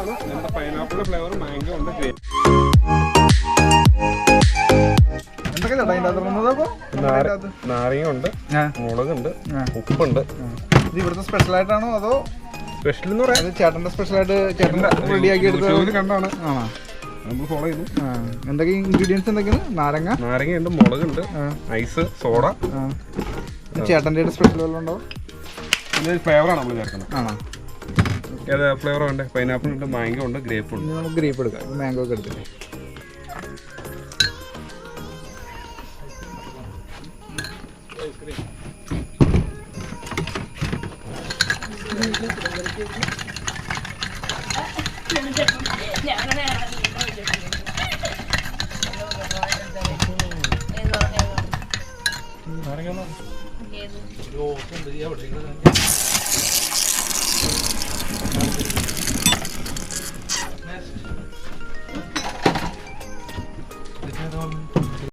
ആണ്. നമ്മുടെ pineapple flavour mango ഉണ്ട്. നാരങ്ങ ഉണ്ട് മുളകുണ്ട് ഉപ്പുണ്ട്. ഇത് ഇവിടുത്തെ സ്പെഷ്യൽ ആയിട്ടാണോ അതോ സ്പെഷ്യൽ എന്ന് പറയാം. ചേട്ടന്റെ സ്പെഷ്യൽ ആയിട്ട് ചേട്ടന്റെ റെഡിയാക്കി എടുത്ത കണ്ടാണ്. നമ്മൾ ഫോളോ ചെയ്തു. എന്തൊക്കെ ഇൻഗ്രീഡിയൻസ് എന്തൊക്കെയാണ്? നാരങ്ങ? നാരങ്ങ ഉണ്ട് മുളകുണ്ട് ഐസ് സോഡ. ചേട്ടന്റെ സ്പെഷ്യൽ വല്ലതും ഉണ്ടോ? ഫ്ലേവറാണ് നമ്മൾ ചേർക്കുന്നത്. ആണോ? ഏതാ ഫ്ലേവർ വേണ്ട? പൈനാപ്പിൾ ഉണ്ട് മാംഗോ ഉണ്ട് ഗ്രേപ്പ് ഉണ്ട്. നമുക്ക് ഗ്രേപ്പ് എടുക്കാം. മാംഗോ ഒക്കെ എടുത്തില്ലേ? നാരങ്ങ Look at head.